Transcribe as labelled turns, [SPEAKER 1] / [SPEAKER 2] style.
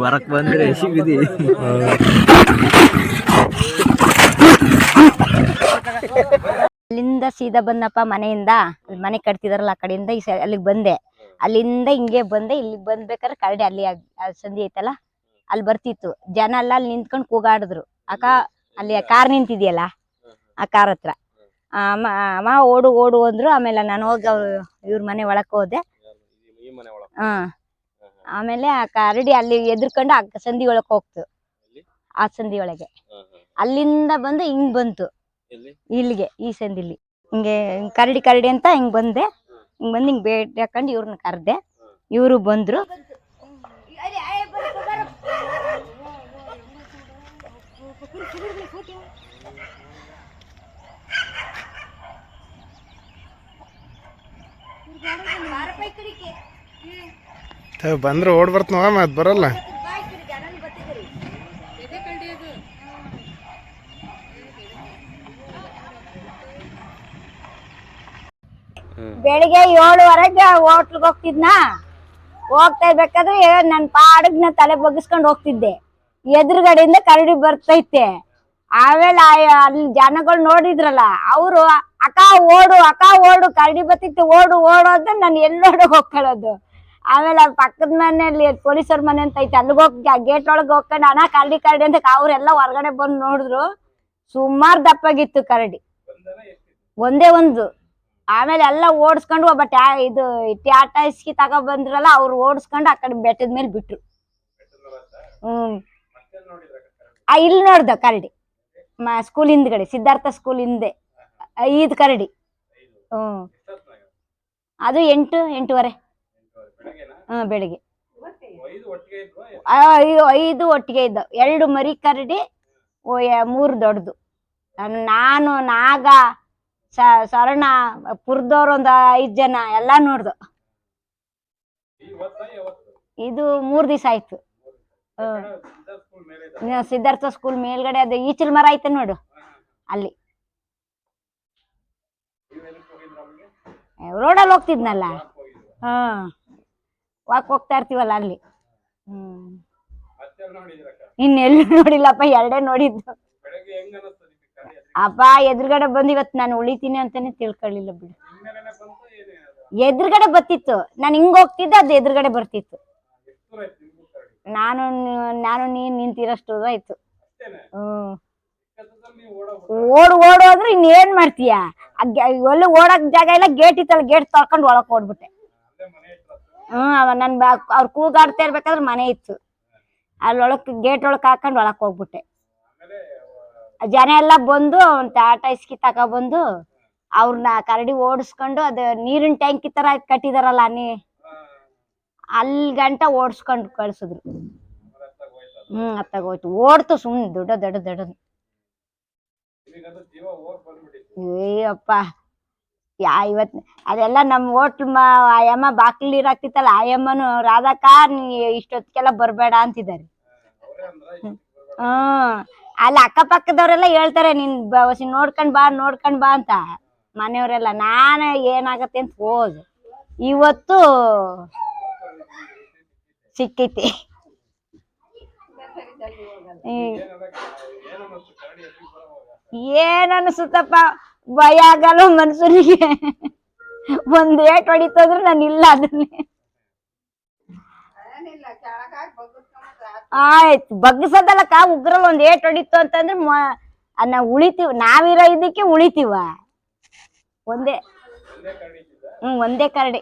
[SPEAKER 1] ಹೊರಕ್ ಬಂದ್ರೆ ಸಿಗಿದೆ
[SPEAKER 2] ಅಲ್ಲಿಂದ ಸೀದಾ ಬಂದಪ್ಪ ಮನೆಯಿಂದ. ಅಲ್ಲಿ ಮನೆ ಕಟ್ತಿದಾರಲ್ಲ ಆ ಕಡೆಯಿಂದ ಈ ಅಲ್ಲಿಗೆ ಬಂದೆ. ಅಲ್ಲಿಂದ ಹಿಂಗೆ ಬಂದೆ ಇಲ್ಲಿಗೆ ಬಂದ್ಬೇಕಾದ್ರೆ ಕರಡಿ ಅಲ್ಲಿ ಸಂಧಿ ಐತಲ್ಲ ಅಲ್ಲಿ ಬರ್ತಿತ್ತು. ಜನ ಎಲ್ಲ ಅಲ್ಲಿ ನಿಂತ್ಕೊಂಡು ಕೂಗಾಡಿದ್ರು. ಅಕ್ಕ ಅಲ್ಲಿ ಕಾರ್ ನಿಂತಿದ್ಯಲ್ಲ ಆ ಕಾರ್ ಹತ್ರ. ಅಮ್ಮ ಅಮ್ಮ ಓಡು ಓಡು ಅಂದ್ರು. ಆಮೇಲೆ ನಾನು ಹೋಗಿ ಅವ್ರು ಇವ್ರ ಮನೆ ಒಳಕ್ ಹೋದೆ.
[SPEAKER 3] ಈ ಮನೆ ಒಳಗೆ
[SPEAKER 2] ಹಾ. ಆಮೇಲೆ ಆ ಕರಡಿ ಅಲ್ಲಿ ಎದ್ರಕೊಂಡು ಆ ಸಂಧಿ ಒಳಗೆ ಹೋಗ್ತು. ಆ ಸಂಧಿ ಒಳಗೆ. ಅಲ್ಲಿಂದ ಬಂದು ಹಿಂಗ್ ಬಂತು. ಇಲ್ಲಿಗೆ ಈ ಸಂದಿಲಿ. ಹಿಂಗೆ ಹಿಂಗ್ ಕರಡಿ ಕರಡಿ ಅಂತ ಹಿಂಗ್ ಬಂದೆ. ಹಿಂಗ್ ಬಂದು ಹಿಂಗ್ ಭೇಟಿ ಹಾಕೊಂಡು ಇವ್ರನ್ನ ಕರ್ದೆ. ಇವರು ಬಂದ್ರು.
[SPEAKER 4] ಬಂದ್ರೆ ಓಡ್ ಬರ್ತನವ ಮತ್ ಬರಲ್ಲ.
[SPEAKER 2] ಬೆಳಿಗ್ಗೆ ಏಳುವರೆಗೆ ಹೋಟ್ಲ್ಗೆ ಹೋಗ್ತಿದ್ನಾ? ಹೋಗ್ತಾ ಇರ್ಬೇಕಾದ್ರೆ ನನ್ನ ಪಾಡಗ್ ನಾ ತಲೆ ಬಗ್ಗಿಸ್ಕೊಂಡು ಹೋಗ್ತಿದ್ದೆ. ಎದುರುಗಡೆಯಿಂದ ಕರಡಿ ಬರ್ತೈತೆ. ಆಮೇಲೆ ಅಲ್ಲಿ ಜನಗಳು ನೋಡಿದ್ರಲ್ಲ, ಅವರು, ಅಕ್ಕ, ಓಡು ಅಕ್ಕ, ಓಡು, ಕರಡಿ ಬರ್ತಿತ್ತು ಓಡು ಓಡು ಅಂತ ನಾನು ಎಲ್ಲೋಡು ಹೋಗ್ಕೊಳ್ಳೋದು. ಆಮೇಲೆ ಅದ್ ಪಕ್ಕದ ಮನೆಯಲ್ಲಿ ಪೊಲೀಸರ ಮನೆ ಅಂತ ಐತೆ, ಅಲ್ಲಿಗೆ ಹೋಗಿ ಗೇಟ್ ಒಳಗೆ ಹೋಗ್ಕೊಂಡು ಅಣ್ಣ ಕರಡಿ ಕರಡಿ ಅಂತ ಅವರೆಲ್ಲ ಹೊರಗಡೆ ಬಂದು ನೋಡಿದ್ರು. ಸುಮಾರು ದಪ್ಪಾಗಿತ್ತು ಕರಡಿ. ಒಂದೇ ಒಂದು. ಆಮೇಲೆ ಎಲ್ಲ ಓಡಿಸ್ಕೊಂಡು ಒಬ್ಬ ಟ್ಯಾ ಇದು ಟ್ಯಾಟಾ ಇಸ್ಕಿ ತಗ ಬಂದ್ರಲ್ಲ ಅವ್ರು ಓಡಿಸ್ಕೊಂಡು ಆ ಕಡೆ ಬೆಟ್ಟದ ಮೇಲೆ ಬಿಟ್ರು. ಹ್ಮ್. ಆ ಇಲ್ಲಿ ನೋಡ್ದ ಕರಡಿ. ಮ ಸ್ಕೂಲ್ ಹಿಂದ್ಗಡೆ, ಸಿದ್ಧಾರ್ಥ ಸ್ಕೂಲ್ ಹಿಂದೆ. ಐದು ಕರಡಿ. ಹ್ಮ್. ಅದು ಎಂಟು, ಎಂಟೂವರೆ. ಹ್ಮ್ ಬೆಳಿಗ್ಗೆ.
[SPEAKER 3] ಐದು
[SPEAKER 2] ಐದು ಒಟ್ಟಿಗೆ ಇದ್ದ. ಎರಡು ಮರಿ ಕರಡಿ ಮೂರು ದೊಡ್ಡದು ನಾನು- ನಾಗ ಸ್ವರ್ಣ ಶರಣ ಪುರದವ್ರು ಒಂದು ಐದು ಜನ ಎಲ್ಲ ನೋಡ್ದು. ಇದು ಮೂರ್ ದಿವಸ ಆಯ್ತು. ಸಿದ್ಧಾರ್ಥ ಸ್ಕೂಲ್ ಮೇಲ್ಗಡೆ ಅದು ಈಚಲ್ ಮರ ಐತೆ ನೋಡು ಅಲ್ಲಿ. ರೋಡಲ್ಲಿ ಹೋಗ್ತಿದ್ನಲ್ಲ? ಹಾ ವಾಕ್ ಹೋಗ್ತಾ ಇರ್ತೀವಲ್ಲ ಅಲ್ಲಿ. ಹ್ಮ್. ಇನ್ನೆಲ್ಲೂ ನೋಡಿಲ್ಲಪ್ಪ ಎರಡೇ ನೋಡಿದ್ದು. ಅಪ್ಪ ಎದುರುಗಡೆ ಬಂದು ಇವತ್ತು ನಾನು ಉಳಿತೀನಿ ಅಂತಾನೆ ತಿಳ್ಕೊಳ್ಳಿಲ್ಲ ಬಿಡು. ಎದುರುಗಡೆ ಬರ್ತಿತ್ತು. ನಾನು ಹಿಂಗ್ ಹೋಗ್ತಿದ್ದೆ ಅದು ಎದುರುಗಡೆ ಬರ್ತಿತ್ತು. ನಾನು ನಾನು ನೀನ್ ನಿಂತಿರೋಷ್ಟು ಆಯ್ತು. ಹ್ಮ್. ಓಡ್ ಓಡೋದ್ರೆ ಇನ್ನೇನ್ ಮಾಡ್ತೀಯ? ಒಳ್ಳೆ ಓಡಕ್ ಜಾಗ ಇಲ್ಲ ಗೇಟ್ ಇತ್ತಲ್ಲ ಗೇಟ್ ತಳ್ಕೊಂಡು ಒಳಕ್ ಓಡ್ಬಿಟ್ಟೆ ಹ್ಮ್, ಅವ ನನ್ ಅವ್ರ ಕೂಗಾಡ್ತಾ ಇರ್ಬೇಕಾದ್ರೆ ಮನೆ ಇತ್ತು. ಅಲ್ಲೊಳಕ್ ಗೇಟ್ ಒಳಕ್ ಹಾಕೊಂಡು ಒಳಕ್ ಹೋಗ್ಬಿಟ್ಟೆ. ಜನ ಎಲ್ಲ ಬಂದು, ಅವ್ನ ಟಾಟಾ ಇಸ್ಕಿ ತಗೊಬಂದು ಅವ್ರನ್ನ ಕರಡಿ ಓಡಿಸ್ಕೊಂಡು, ಅದು ನೀರಿನ ಟ್ಯಾಂಕಿ ತರ ಕಟ್ಟಿದಾರಲ್ಲ ನೀ ಅಲ್ಲಿ ಗಂಟ ಓಡಿಸ್ಕೊಂಡು ಕಳ್ಸಿದ್ರು. ಹ್ಮ್, ಅತ್ತಾಗ ಹೋಯ್ತು. ಓಡ್ತು ಸುಮ್ನೆ, ದೊಡ್ಡ ದೊಡ್ಡ ದೊಡ್ಡದು. ಏಯಪ್ಪ ಯಾ ಇವತ್ ಅದೆಲ್ಲ ನಮ್ ಹೋಟ್ಲ್ ಮಾ ಆಯಮ್ಮ ಬಾಕ್ಲಿ ಹಾಕ್ತಿತ್ತಲ್ಲ ಆಯಮ್ಮನು ರಾಧಕ್ಕ ನೀ ಇಷ್ಟೊತ್ತಿಗೆಲ್ಲ ಬರ್ಬೇಡ ಅಂತಿದ್ದಾರೆ. ಹ್ಮ್. ಅಲ್ಲಿ ಅಕ್ಕಪಕ್ಕದವ್ರೆಲ್ಲ ಹೇಳ್ತಾರೆ ನಿನ್ ಬಸಿ ನೋಡ್ಕೊಂಡ್ ಬಾ ನೋಡ್ಕೊಂಡ್ ಬಾ ಅಂತ. ಮನೆಯವರೆಲ್ಲ ನಾನು ಏನಾಗತ್ತೆ ಅಂತ ಓದು ಇವತ್ತು ಸಿಕ್ಕೈತಿ. ಹ್ಮ್. ಭಯ ಆಗಲ್ಲ ಮನ್ಸೂರಿಗೆ ಒಂದ್ ಏಟ್ ಹೊಡಿತು ಅಂದ್ರೆ ನಾನು ಇಲ್ಲ ಅದನ್ನೇ. ಆಯ್ತು ಬಗ್ಗಿಸೋದಲ್ಲಕ್ಕ ಉಗ್ರಲ್ಲಿ ಒಂದ್ ಏಟ್ ಹೊಡಿತು ಅಂತಂದ್ರೆ ನಾ ಉಳಿತೀವಿ ನಾವಿರೋ ಇದಕ್ಕೆ ಉಳಿತೀವ. ಒಂದೇ ಹ್ಮ್ ಒಂದೇ ಕರಡಿ.